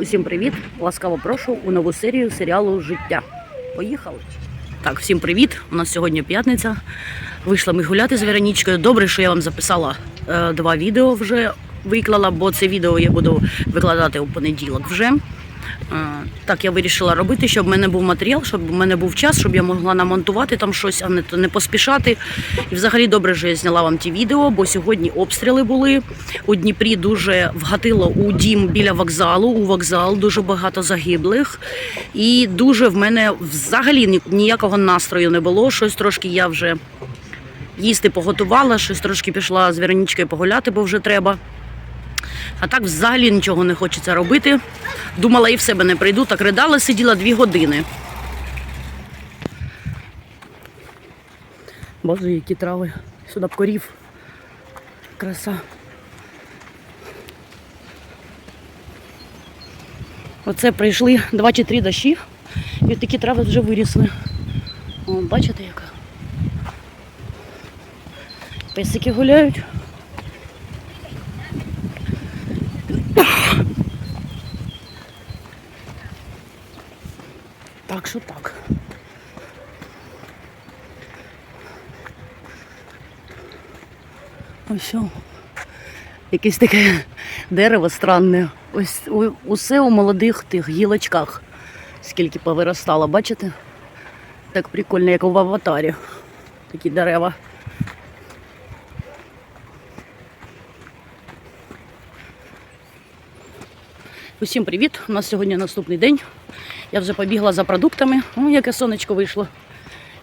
Усім привіт! Ласкаво прошу у нову серію серіалу Життя. Поїхали! Так, всім привіт! У нас сьогодні п'ятниця. Вийшла ми гуляти з Веронічкою. Добре, що я вам записала е, два відео вже виклала, бо це відео я буду викладати у понеділок вже. Е, Так я вирішила робити, щоб в мене був матеріал, щоб в мене був час, щоб я могла намонтувати там щось, а не, не поспішати. І взагалі добре, що я зняла вам ті відео, бо сьогодні обстріли були. У Дніпрі дуже вгатило у дім біля вокзалу, у вокзал, дуже багато загиблих. І дуже в мене взагалі ні- ніякого настрою не було. Щось трошки я вже їсти поготувала, щось трошки пішла з Веронічкою погуляти, бо вже треба. А так взагалі нічого не хочеться робити. Думала, і в себе не прийду, так ридала, сиділа дві години. Боже, які трави. Сюди б корів. Краса. Оце прийшли два чи три дощі, і такі трави вже вирісли. О, бачите, яка? Песики гуляють. Так що так. Ось. Якесь таке дерево странне. Ось усе у молодих тих гілочках. Скільки повиростало, бачите? Так прикольно, як в аватарі. Такі дерева. Усім привіт! У нас сьогодні наступний день. Я вже побігла за продуктами. О, яке сонечко вийшло.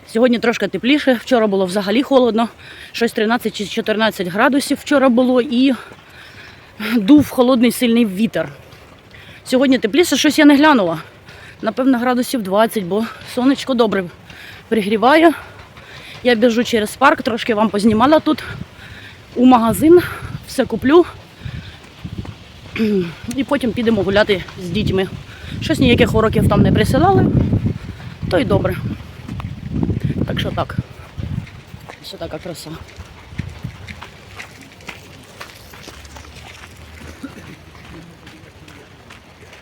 Сьогодні трошки тепліше. Вчора було взагалі холодно. Щось 13 чи 14 градусів вчора було і дув холодний сильний вітер. Сьогодні тепліше, щось я не глянула. Напевно, градусів 20, бо сонечко добре пригріває. Я біжу через парк, трошки вам познімала тут у магазин, все куплю. І потім підемо гуляти з дітьми. Щось ніяких уроків там не присилали, то й добре. Так що так. Ось така краса.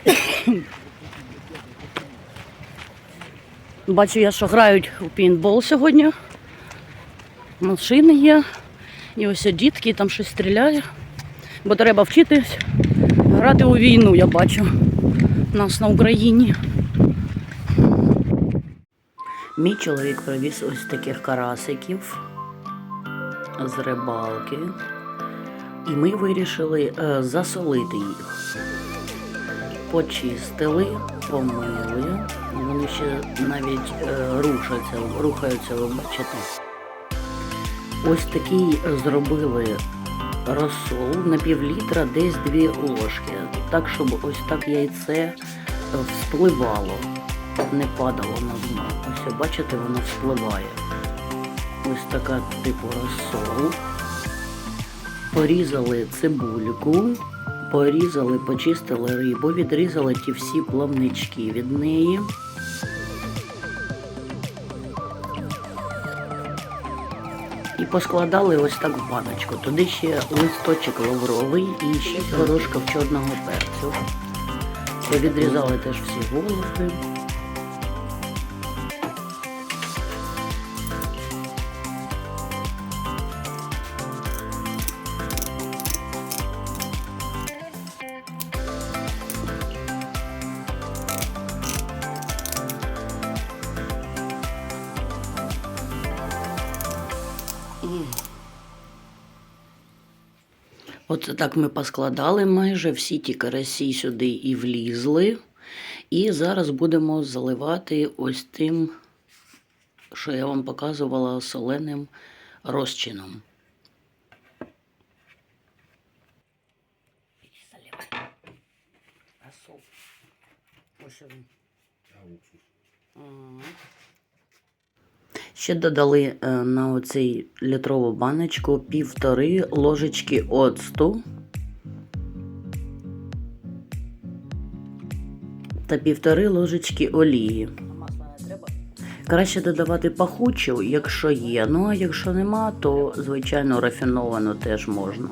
Бачу я, що грають у пейнтбол сьогодні. Машини є. І ось дітки там щось стріляє. Бо треба вчитись грати у війну, я бачу. Нас на Україні. Мій чоловік привіз ось таких карасиків з рибалки. І ми вирішили е, засолити їх. Почистили, помили. Вони ще навіть е, рушаться, рухаються, ви бачите. Ось такий зробили розсол на півлітра, десь дві ложки. Так, щоб ось так яйце вспливало, не падало на дно. Ось бачите, воно вспливає. Ось така типу розсол. Порізали цибульку, порізали, почистили рибу, відрізали ті всі плавнички від неї. І поскладали ось так в баночку. Туди ще листочок лавровий і ще горошків чорного перцю. Відрізали теж всі голови. Оце так ми поскладали майже всі ті карасі сюди і влізли. І зараз будемо заливати ось тим, що я вам показувала соленим розчином. Розсол. Ось він. Ага. Ще додали е, на оцей літрову баночку півтори ложечки оцту та півтори ложечки олії. Краще додавати пахучу, якщо є. Ну а якщо нема, то звичайно рафіновану теж можна.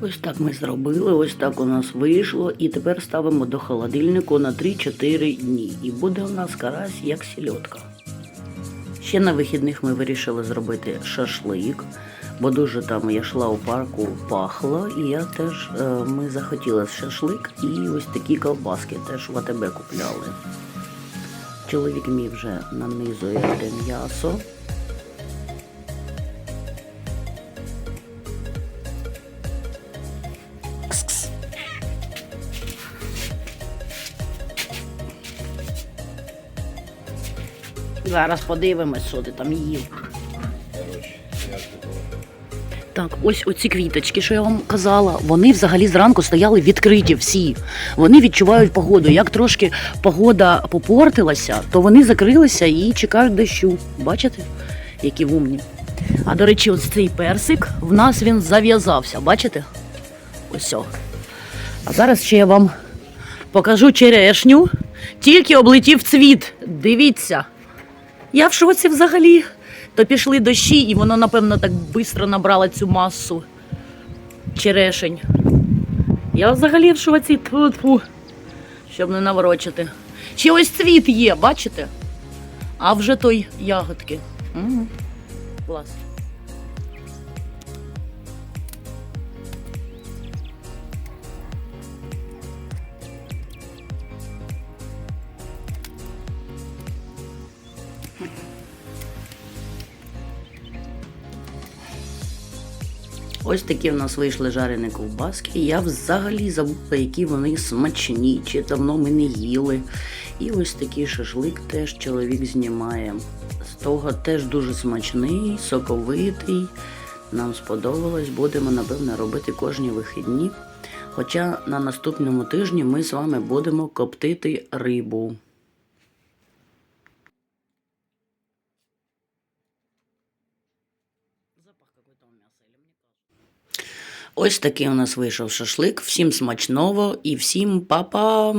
Ось так ми зробили, ось так у нас вийшло. І тепер ставимо до холодильнику на 3-4 дні. І буде у нас карась як сільотка. Ще на вихідних ми вирішили зробити шашлик, бо дуже там я йшла у парку, пахло, і я теж е, ми захотіли шашлик і ось такі ковбаски теж в АТБ купляли. Чоловік мій вже нанизує м'ясо. Зараз подивимось, що ти там їв. Так, ось оці квіточки, що я вам казала, вони взагалі зранку стояли відкриті всі. Вони відчувають погоду. Як трошки погода попортилася, то вони закрилися і чекають дощу. Бачите, які вумні. А до речі, ось цей персик в нас він зав'язався. Бачите? Ось. А зараз ще я вам покажу черешню. Тільки облетів цвіт. Дивіться. Я в шоці взагалі. То пішли дощі, і воно, напевно, так швидко набрало цю масу черешень. Я взагалі в шоці, тьфу-тьфу, щоб не наворочити. Ще ось цвіт є, бачите? А вже той ягодки. Угу. Клас. Ось такі в нас вийшли жарені ковбаски. Я взагалі забула, які вони смачні, чи давно ми не їли. І ось такий шашлик теж чоловік знімає. З того теж дуже смачний, соковитий. Нам сподобалось, будемо, напевно, робити кожні вихідні. Хоча на наступному тижні ми з вами будемо коптити рибу. Ось такий у нас вийшов шашлик. Всім смачного і всім па-па!